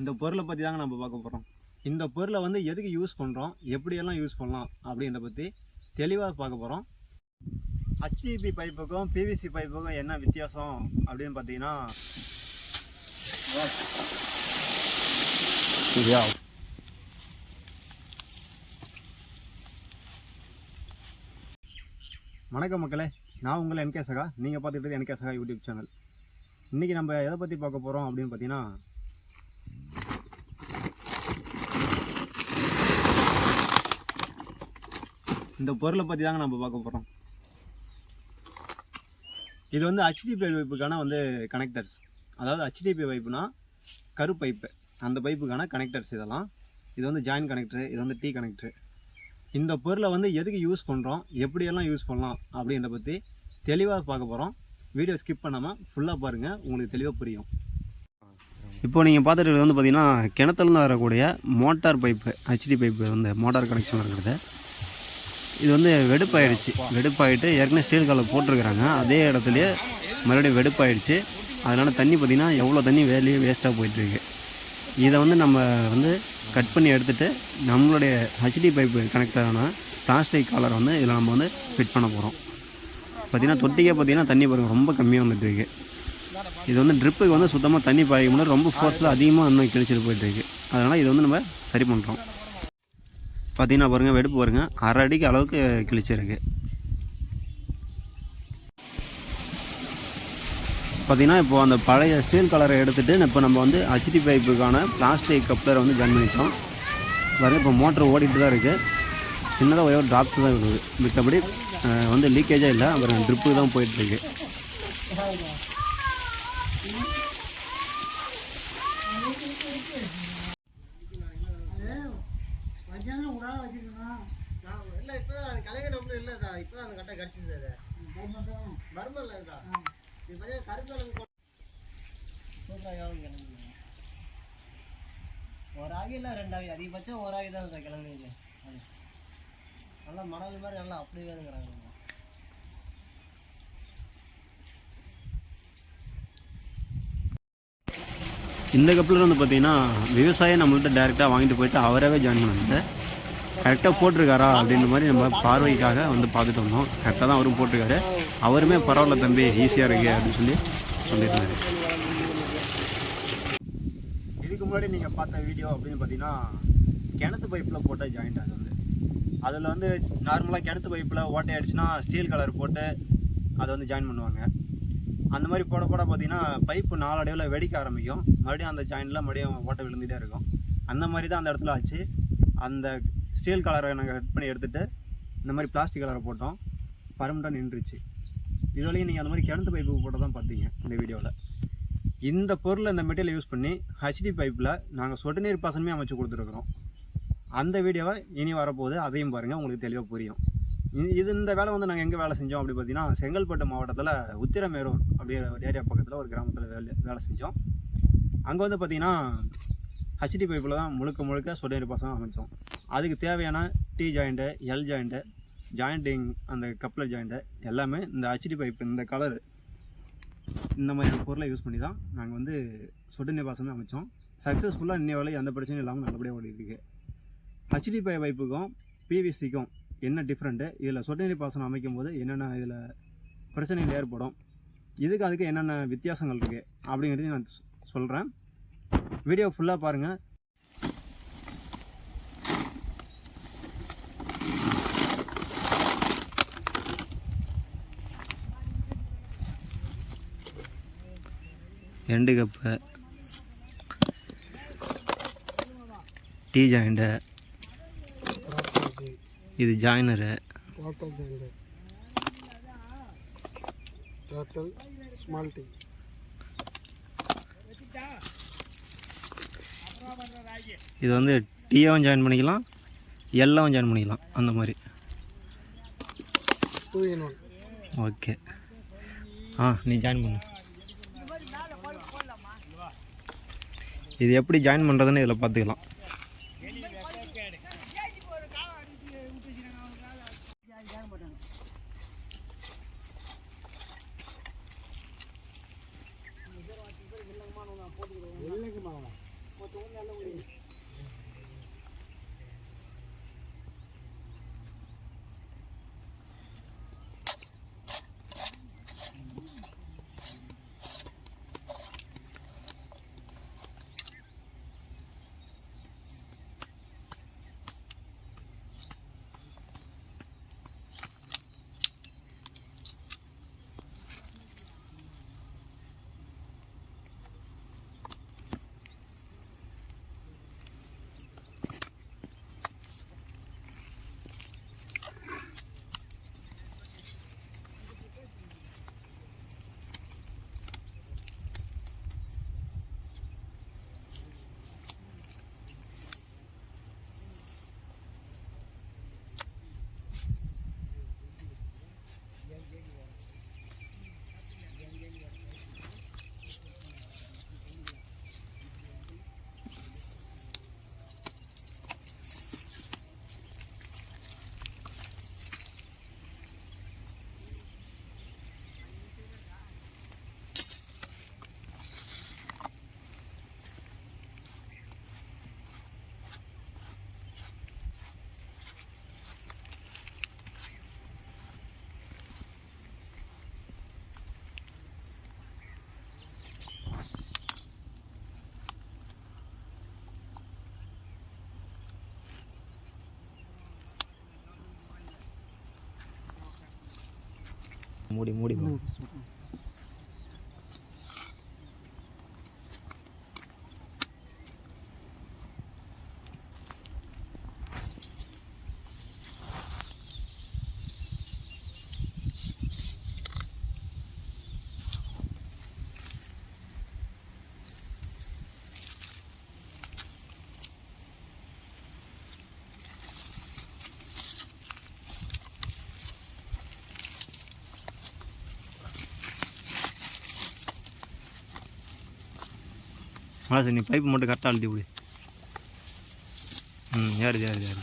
இந்த பொருளை பற்றி தாங்க நம்ம பார்க்க போகிறோம் இந்த பொருளை வந்து எதுக்கு யூஸ் பண்ணுறோம் எப்படியெல்லாம் யூஸ் பண்ணலாம்? அப்படின்றத பற்றி தெளிவாக பார்க்க போகிறோம் ஹச்டிபி பைப்புக்கும் பிவிசி பைப்புக்கும் என்ன வித்தியாசம் அப்படின்னு பார்த்தீங்கன்னா வணக்கம் மக்களே. நான் உங்களை என்கே சகா நீங்கள் பார்த்துட்டு என்கே சகா யூடியூப் சேனல் இன்றைக்கி நம்ம எதை பற்றி பார்க்க போகிறோம் அப்படின்னு பார்த்தீங்கன்னா இந்த பொருளை பற்றி தாங்க நம்ம பார்க்க போகிறோம் இது வந்து ஹச்டிபி பைப்புக்கான வந்து கனெக்டர்ஸ் அதாவது ஹச்டிபி பைப்புனா கரு பைப்பு அந்த பைப்புக்கான கனெக்டர்ஸ் இதெல்லாம். இது வந்து ஜாயின் கனெக்டரு இது வந்து டீ கனெக்டரு இந்த பொருளை வந்து எதுக்கு யூஸ் பண்ணுறோம் எப்படியெல்லாம் யூஸ் பண்ணலாம்? அப்படின்றத பற்றி தெளிவாக பார்க்க போகிறோம் வீடியோ ஸ்கிப் பண்ணாமல் ஃபுல்லாக பாருங்கள் உங்களுக்கு தெளிவாக புரியும். இப்போ நீங்கள் பார்த்துட்டு இருக்கிறது வந்து பார்த்தீங்கன்னா கிணத்துலேருந்து வரக்கூடிய மோட்டார் பைப்பு ஹெச்டி பைப்பு வந்து மோட்டார் கனெக்ஷன் இருக்கிறது இது வந்து வெடுப்பாயிடுச்சு. வெடுப்பாயிட்டு ஏற்கனவே ஸ்டீல் காலில் போட்டிருக்கிறாங்க. அதே இடத்துலையே மறுபடியும் வெடுப்பாயிடுச்சு. அதனால் தண்ணி பார்த்திங்கன்னா எவ்வளோ தண்ணி வேலையே வேஸ்ட்டாக போயிட்டுருக்கு. இதை வந்து நம்ம வந்து கட் பண்ணி எடுத்துகிட்டு நம்மளுடைய ஹெச்டி பைப்பு கனெக்டரான பிளாஸ்டிக் காலரை வந்து இதில் நம்ம வந்து ஃபிட் பண்ண போகிறோம் பார்த்திங்கன்னா தொட்டிக்கே பார்த்திங்கன்னா தண்ணி பாருங்கள் ரொம்ப கம்மியாக வந்துட்டு இருக்குது இது வந்து ட்ரிப்புக்கு வந்து சுத்தமாக தண்ணி பாய்க்க முடியாது. ரொம்ப ஃபோர்ஸில் அதிகமாக இன்னும் கிழிச்சிட்டு போயிட்டுருக்கு. அதனால் இது வந்து நம்ம சரி பண்ணுறோம் பார்த்தீங்கன்னா பாருங்கள் வெடுப்பு பாருங்கள் அரை அடிக்கு அளவுக்கு கிழிச்சிருக்கு. பார்த்தீங்கன்னா இப்போ அந்த பழைய ஸ்டீல் கலரை எடுத்துகிட்டு இப்போ நம்ம வந்து ஹச்டி பைப்புக்கான பிளாஸ்டிக் கப்ளரை வந்து ஜாயின் பண்ணிட்டோம். பாருங்க இப்போ மோட்டர் ஓடிட்டு தான் இருக்குது சின்னதாக ஒரே ஒரு ட்ராப்ஸ் தான் இருக்குது. மித்தபடி வந்து லீக்கேஜாக இல்லை. அப்புறம் ட்ரிப்பு தான் போயிட்டுருக்கு. ஒரு ஆவி இல்லை ரெண்டாவி அதிகபட்சம் ஒரு ஆவி தான் சார் கிளம்புங்க நல்லா மணல் மாதிரி நல்லா அப்படி வேணுங்கிறாங்க இந்த கப்பில் வந்து பார்த்தீங்கன்னா விவசாயம் நம்மள்ட்ட டேரெக்டாக வாங்கிட்டு போயிட்டு அவராகவே ஜாயின் பண்ணிட்டு கரெக்டாக போட்டிருக்காரா அப்படின்ற மாதிரி நம்ம பார்வைக்காக வந்து பார்த்துட்டு வந்தோம். கரெக்டாக தான் அவரும் போட்டிருக்காரு. அவருமே பரவாயில்ல தம்பி ஈஸியாக இருக்கு அப்படின்னு சொல்லி சொல்லியிருந்தாரு. இதுக்கு முன்னாடி நீங்கள் பார்த்த வீடியோ அப்படின்னு பார்த்தீங்கன்னா கிணத்து பைப்பில் போட்டால் ஜாயிண்ட் அது வந்து. அதில் வந்து நார்மலாக கிணத்து பைப்பில் ஓட்டை அடிச்சுன்னா ஸ்டீல் கலர் போட்டு அதை வந்து ஜாயின் பண்ணுவாங்க. அந்த மாதிரி போட போட பார்த்தீங்கன்னா பைப்பு நாலடைவில் வெடிக்க ஆரம்பிக்கும். மறுபடியும் அந்த ஜாயிண்டில் மறுபடியும் ஓட்டை விழுந்துகிட்டே இருக்கும். அந்த மாதிரி தான் அந்த இடத்துல ஆச்சு. அந்த ஸ்டீல் கலரை நாங்கள் கட் பண்ணி எடுத்துகிட்டு இந்த மாதிரி பிளாஸ்டிக் கலரை போட்டோம். பர்மனெண்ட்டாக நின்றுச்சு. இது வரையும் நீங்கள் அந்த மாதிரி கிணத்து பைப்பு போட்டு தான் பார்த்தீங்க இந்த வீடியோவில் இந்த பொருளை இந்த மெட்டீரியல் யூஸ் பண்ணி ஹச்டி பைப்பில் நாங்கள் சொட்டு நீர் பாசனமே அமைச்சு கொடுத்துருக்குறோம். அந்த வீடியோவை இனி வரப்போகுது அதையும் பாருங்கள் உங்களுக்கு தெளிவாக புரியும். இது இந்த வேலை வந்து நாங்கள் எங்கே வேலை செஞ்சோம் அப்படி பார்த்தீங்கன்னா செங்கல்பட்டு மாவட்டத்தில் உத்திரமேரூர் அப்படிங்கிற ஒரு ஏரியா பக்கத்தில் ஒரு கிராமத்தில் வேலை வேலை செஞ்சோம். அங்கே வந்து பார்த்தீங்கன்னா ஹச்டி பைப்பில் தான் முழுக்க முழுக்க சொட்டு பாசனம் அமைச்சோம். அதுக்கு தேவையான T joint L joint jointing அந்த கப்ளர் ஜாயிண்ட்டு எல்லாமே இந்த ஹச்டி பைப் இந்த கலர் இந்த மாதிரியான பொருளை யூஸ் பண்ணி தான் நாங்கள் வந்து சொட்டு பாசனம் பாசனமே அமைச்சோம் சக்ஸஸ்ஃபுல்லாக இன்னைய வரை எந்த பிரச்சனையும் இல்லாமல் நல்லபடியாக ஓடி ஹச்டி பை பைப்புக்கும் பிவிசிக்கும் என்ன டிஃப்ரெண்ட்டு இதில் சொட்டு நீர் பாசனம் அமைக்கும் போது என்னென்ன இதில் பிரச்சனைகள் ஏற்படும்? இதுக்கு அதுக்கு என்னென்ன வித்தியாசங்கள் இருக்குது அப்படிங்கிறதையும் நான் சொல்கிறேன் வீடியோ ஃபுல்லாக பாருங்கள் எண்டு கப்பு டீ ஜாயிண்ட்டு இது joiner. Total total small T இது வந்து டீயாவும் ஜாயின் பண்ணிக்கலாம் எல்லாவும் ஜாயின் பண்ணிக்கலாம் அந்த மாதிரி. டூ இன் ஒன் ஓகே ஆ நீ ஜாயின் பண்ணு. இது எப்படி ஜாயின் பண்ணுறதுன்னு இதில் பார்த்துக்கலாம் Muri muri bang. ஆ சரி நீ பைப்பு மட்டும் கரெக்டாக அழுத்தி விடு. ம் ஏறுது ஏறுது ஏறு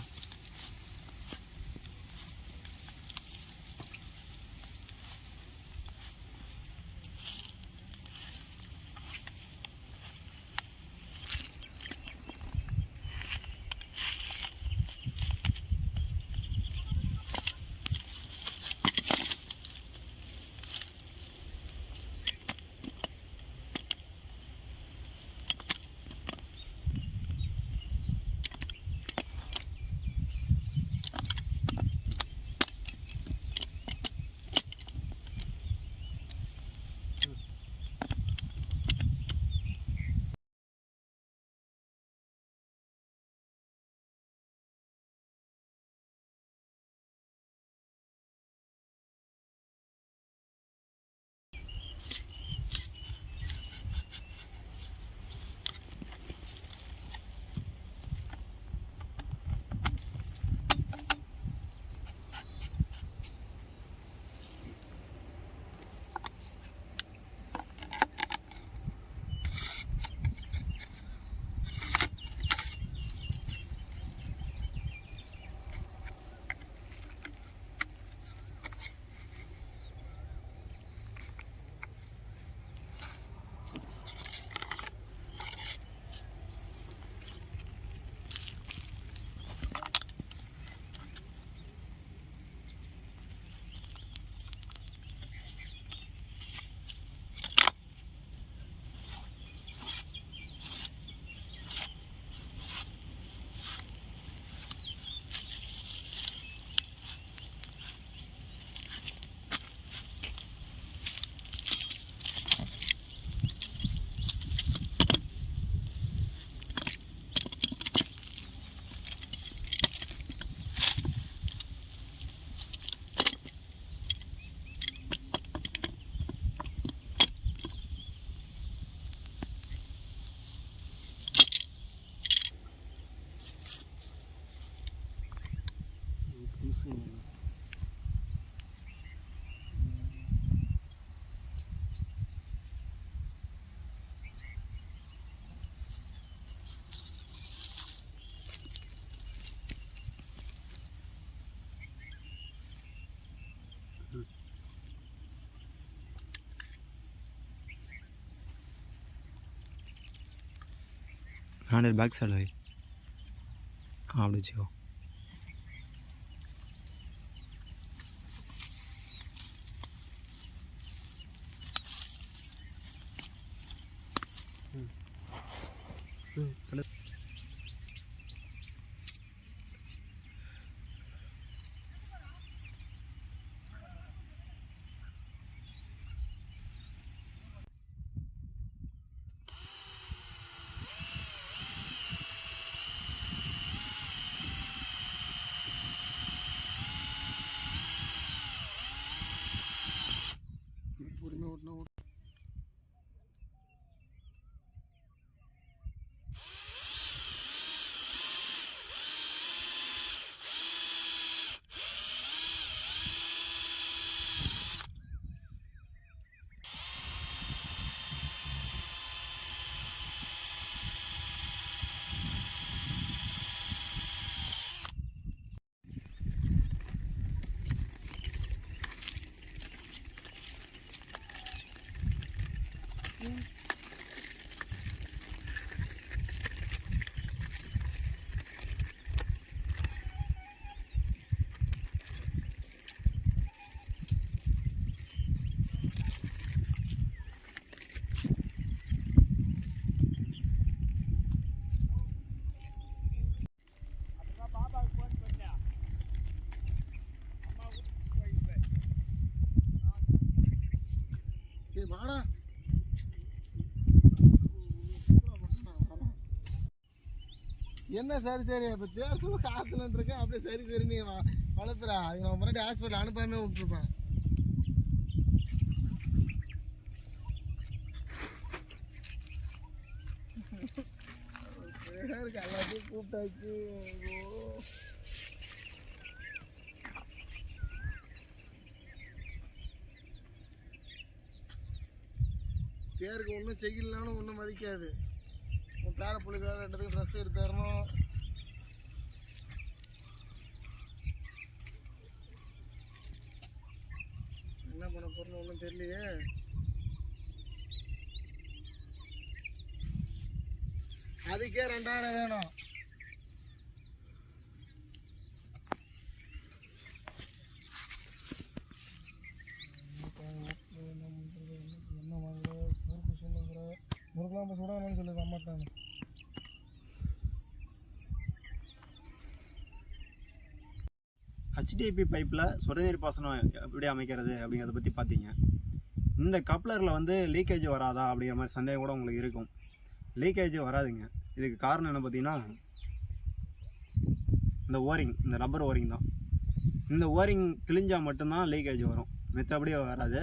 ஹேண்டில் பேக் சைடு வை ஆ அப்படி வாடா. என்ன சரி சரி. இப்போ தேர் சொல்ல காசுலன்னு இருக்கேன் அப்படியே சரி சரி. நீ வளர்த்துறா. அது நான் முன்னாடி ஹாஸ்பிட்டல் அனுப்பாமே விட்டுருப்பேன். பேருக்கு எல்லாத்தையும் கூப்பிட்டாச்சு. ஐயோ. பேருக்கு ஒன்றும் செய்யலனாலும் ஒன்றும் மதிக்காது. உன் பேர பிள்ளைக்காக ரெண்டுத்துக்கும் ட்ரெஸ் எடுத்து தரணும் என்ன பண்ண போறோம்னு ஒன்றும் தெரியலையே. அதுக்கே ரெண்டாயிரம் வேணும். சுடணும்னு சொல்லுது அம்மாட்டாங்க ஹெச்டிபி பைப்பில் சொட்டுநீர் பாசனம் எப்படி அமைக்கிறது அப்படிங்கிறத பற்றி பார்த்தீங்க இந்த கப்ளரில் வந்து லீக்கேஜ் வராதா அப்படிங்கிற மாதிரி சந்தேகம் கூட உங்களுக்கு இருக்கும். லீக்கேஜ் வராதுங்க. இதுக்கு காரணம் என்ன பார்த்தீங்கன்னா இந்த ஓரிங் இந்த ரப்பர் ஓரிங் தான். இந்த ஓரிங் கிழிஞ்சால் மட்டும்தான் லீக்கேஜ் வரும். மித்தபடியே வராது.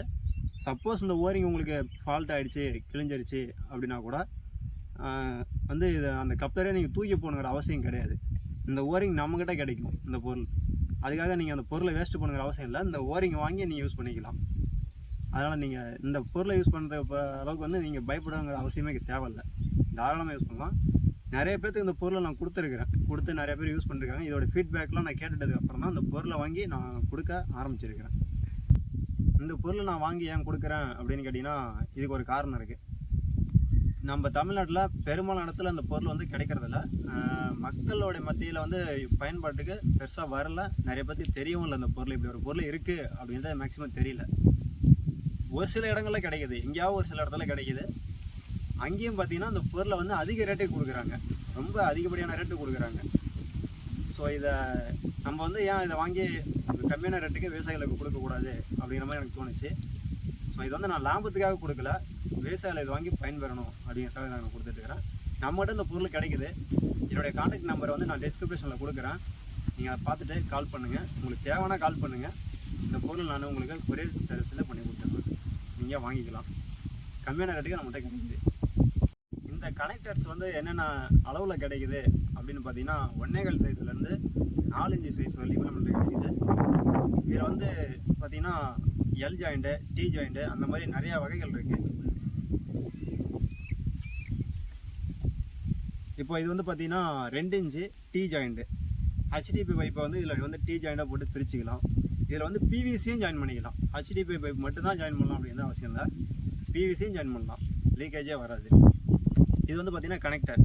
சப்போஸ் இந்த ஓரிங் உங்களுக்கு ஃபால்ட் ஆகிடுச்சு கிழிஞ்சிருச்சு அப்படின்னா கூட வந்து இதை அந்த கப்ளரே நீங்கள் தூக்கி போகணுங்கிற அவசியம் கிடையாது. இந்த ஓரிங் நம்மக்கிட்ட கிடைக்கும் இந்த பொருள். அதுக்காக நீங்கள் அந்த பொருளை வேஸ்ட் பண்ணுங்கிற அவசியம் இல்லை. இந்த ஓரிங் வாங்கி நீங்கள் யூஸ் பண்ணிக்கலாம். அதனால் நீங்கள் இந்த பொருளை யூஸ் பண்ணுற அளவுக்கு வந்து நீங்கள் பயப்படுங்கிற அவசியமே தேவையில்லை. தாராளமாக யூஸ் பண்ணலாம். நிறைய பேர்த்துக்கு இந்த பொருளை நான் கொடுத்துருக்குறேன். கொடுத்து நிறைய பேர் யூஸ் பண்ணிருக்காங்க. இதோட ஃபீட்பேக்லாம் நான் கேட்டுட்டதுக்கப்புறம் தான் அந்த பொருளை வாங்கி நான் கொடுக்க ஆரம்பிச்சிருக்கிறேன். இந்த பொருளை நான் வாங்கி ஏன் கொடுக்குறேன் அப்படின்னு கேட்டிங்கன்னா இதுக்கு ஒரு காரணம் இருக்குது நம்ம தமிழ்நாட்டில் பெரும்பாலான இடத்துல அந்த பொருள் வந்து கிடைக்கிறதில்ல. மக்களோடைய மக்களோட மத்தியில் வந்து பயன்பாட்டுக்கு பெருசாக வரல. நிறைய பற்றி தெரியவும் இல்லை அந்த பொருள். இப்படி ஒரு பொருள் இருக்குது அப்படின்றது மேக்ஸிமம் தெரியல. ஒரு சில இடங்களில் கிடைக்கிது. எங்கேயாவது ஒரு சில இடத்துல கிடைக்கிது. அங்கேயும் பார்த்தீங்கன்னா அந்த பொருளை வந்து அதிக ரேட்டுக்கு கொடுக்குறாங்க. ரொம்ப அதிகப்படியான ரேட்டு கொடுக்குறாங்க. ஸோ இதை நம்ம வந்து ஏன் இதை வாங்கி கம்மியான ரேட்டுக்கு விவசாயிகளுக்கு கொடுக்கக்கூடாது அப்படிங்கிற மாதிரி எனக்கு தோணுச்சு. ஸோ இது வந்து நான் லாபத்துக்காக கொடுக்கல. விவசாயிகள் இது வாங்கி பயன்பெறணும் அப்படிங்கிறதுக்காக நான் கொடுத்துட்ருக்கிறேன் நம்மகிட்ட இந்த பொருள் கிடைக்குது. என்னுடைய கான்டாக்ட் நம்பரை வந்து நான் டிஸ்கிரிப்ஷனில் கொடுக்குறேன். நீங்கள் அதை பார்த்துட்டு கால் பண்ணுங்கள் உங்களுக்கு தேவைன்னா கால் பண்ணுங்கள் இந்த பொருள் நான் உங்களுக்கு கொரியர் சர்வீஸில் பண்ணி கொடுத்துருவேன் நீங்கள் வாங்கிக்கலாம். கம்மியான ரேட்டுக்கு நம்மகிட்ட கிடைக்குது. இந்த கனெக்டர்ஸ் வந்து என்னென்ன அளவில் கிடைக்குது அப்படின்னு பார்த்தீங்கன்னா ஒன்னேகால் சைஸ்லேருந்து நாலு சைஸ் வரைக்கும் நம்மளுக்கு கிடைக்குது. இதில் வந்து பார்த்தீங்கன்னா எல் ஜாயிண்ட்டு டி ஜாயிண்ட்டு அந்த மாதிரி நிறையா வகைகள் இருக்குது இப்போ இது வந்து பார்த்தீங்கன்னா ரெண்டு இன்ச்சு டி ஜாயிண்ட்டு ஹெச்டிபி பைப்பை வந்து இதில் வந்து டி ஜாயிண்டாக போட்டு பிரிச்சுக்கலாம். இதில் வந்து பிவிசியும் ஜாயின் பண்ணிக்கலாம். ஹெச்டிபி பைப் மட்டும் தான் ஜாயின் பண்ணலாம் அப்படின்னு அவசியம் இல்லை. பிவிசியும் ஜாயின் பண்ணலாம். லீக்கேஜே வராது. இது வந்து பார்த்தீங்கன்னா கனெக்டர்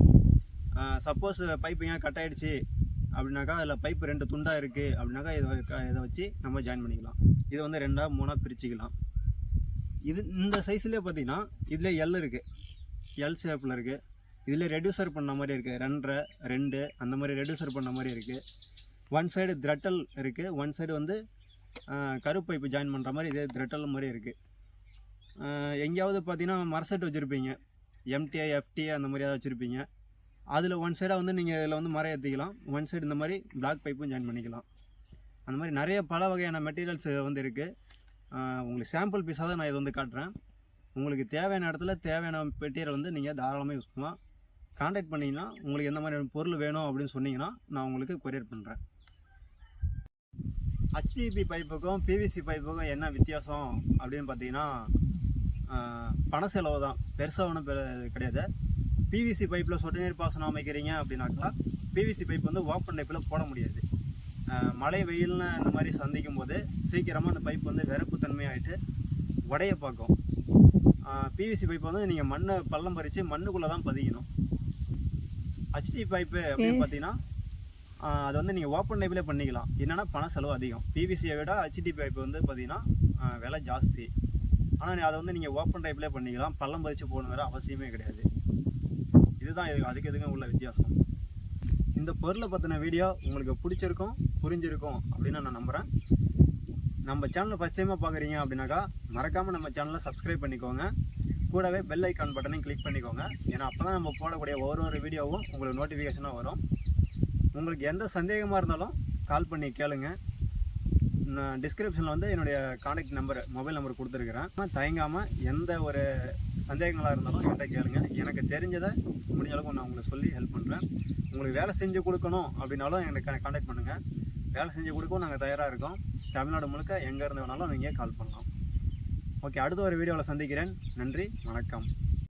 சப்போஸ் பைப்பு ஏன் கட் ஆகிடுச்சு அப்படின்னாக்கா அதில் பைப்பு ரெண்டு துண்டாக இருக்குது அப்படின்னாக்கா இதை இதை வச்சு நம்ம ஜாயின் பண்ணிக்கலாம். இதை வந்து ரெண்டாக மூணாக பிரிச்சுக்கலாம். இது இந்த சைஸ்லேயே பார்த்தீங்கன்னா இதில் எல் இருக்குது எல் ஷேப்பில் இருக்குது இதில் ரெடியூசர் பண்ண மாதிரி இருக்குது ரெண்டரை ரெண்டு அந்த மாதிரி ரெடியூசர் பண்ண மாதிரி இருக்குது ஒன் சைடு த்ரெட்டல் இருக்குது ஒன் சைடு வந்து கரு பைப்பு ஜாயின் பண்ணுற மாதிரி இதே த்ரெட்டல் மாதிரி இருக்குது எங்கேயாவது பார்த்தீங்கன்னா மரசெட் வச்சுருப்பீங்க. எம்டிஐ எஃப்டிஐ அந்த மாதிரி ஏதாவது வச்சுருப்பீங்க. அதில் ஒன் சைடாக வந்து நீங்கள் இதில் வந்து மரம் ஏற்றிக்கலாம் ஒன் சைடு இந்த மாதிரி பிளாக் பைப்பும் ஜாயின் பண்ணிக்கலாம். அந்த மாதிரி நிறைய பல வகையான மெட்டீரியல்ஸ் வந்து இருக்குது உங்களுக்கு சாம்பிள் பீஸாக தான் நான் இது வந்து காட்டுறேன். உங்களுக்கு தேவையான இடத்துல தேவையான மெட்டீரியல் வந்து நீங்கள் தாராளமாக யூஸ் பண்ணலாம். காண்டாக்ட் பண்ணிங்கன்னா உங்களுக்கு எந்த மாதிரி பொருள் வேணும் அப்படின்னு சொன்னீங்கன்னா நான் உங்களுக்கு கொரியர் பண்ணுறேன் ஹச்டிபி பைப்புக்கும் பிவிசி பைப்புக்கும் என்ன வித்தியாசம் அப்படின்னு பார்த்தீங்கன்னா பண செலவு தான் பெருசாக ஒன்றும் கிடையாது. பிவிசி பைப்பில் சொட்டு நீர் பாசனம் அமைக்கிறீங்க அப்படின்னாக்கா பிவிசி பைப் வந்து ஓப்பன் டைப்பில் போட முடியாது. மழை வெயில்னு இந்த மாதிரி சந்திக்கும் போது சீக்கிரமாக அந்த பைப் வந்து விறப்புத்தன்மையாயிட்டு உடைய பார்க்கும். பிவிசி பைப் வந்து நீங்கள் மண்ணை பள்ளம் பறித்து மண்ணுக்குள்ளே தான் பதிக்கணும் ஹச்டி பைப்பு அப்படின்னு பார்த்தீங்கன்னா அது வந்து நீங்கள் ஓப்பன் டைப்லேயே பண்ணிக்கலாம். என்னென்னா பண செலவு அதிகம். பிவிசியை விட ஹச்டி பைப் வந்து பார்த்தீங்கன்னா விலை ஜாஸ்தி. ஆனால் அதை வந்து நீங்கள் ஓப்பன் டைப்லேயே பண்ணிக்கலாம். பள்ளம் பதிச்சு போகணுங்கிற அவசியமே கிடையாது. இதுதான் இது அதுக்கு எதுக்கும் உள்ள வித்தியாசம். இந்த பொருளை பற்றின வீடியோ உங்களுக்கு பிடிச்சிருக்கும் புரிஞ்சிருக்கும் அப்படின்னு நான் நம்புகிறேன் நம்ம சேனலை ஃபஸ்ட் டைமாக பார்க்குறீங்க அப்படின்னாக்கா மறக்காமல் நம்ம சேனலை சப்ஸ்கிரைப் பண்ணிக்கோங்க. கூடவே பெல் ஐக்கான் பட்டனையும் கிளிக் பண்ணிக்கோங்க. ஏன்னா அப்போ தான் நம்ம போடக்கூடிய ஒரு ஒரு வீடியோவும் உங்களுக்கு நோட்டிஃபிகேஷனாக வரும். உங்களுக்கு எந்த சந்தேகமாக இருந்தாலும் கால் பண்ணி கேளுங்கள் டிஸ்கிரிப்ஷனில் வந்து என்னுடைய காண்டாக்ட் நம்பர் மொபைல் நம்பர் கொடுத்துருக்குறேன். தயங்காமல் எந்த ஒரு சந்தேகங்களாக இருந்தாலும் என்கிட்ட கேளுங்க. எனக்கு தெரிஞ்சதை முடிஞ்ச அளவுக்கு நான் உங்களுக்கு சொல்லி ஹெல்ப் பண்ணுறேன் உங்களுக்கு வேலை செஞ்சு கொடுக்கணும் அப்படின்னாலும் எனக்கு காண்டாக்ட் பண்ணுங்கள் வேலை செஞ்சு கொடுக்கவும் நாங்கள் தயாராக இருக்கோம். தமிழ்நாடு முழுக்க எங்கே இருந்து வேணாலும் நீங்கள் கால் பண்ணலாம். ஓகே அடுத்த ஒரு வீடியோவில் சந்திக்கிறேன். நன்றி வணக்கம்.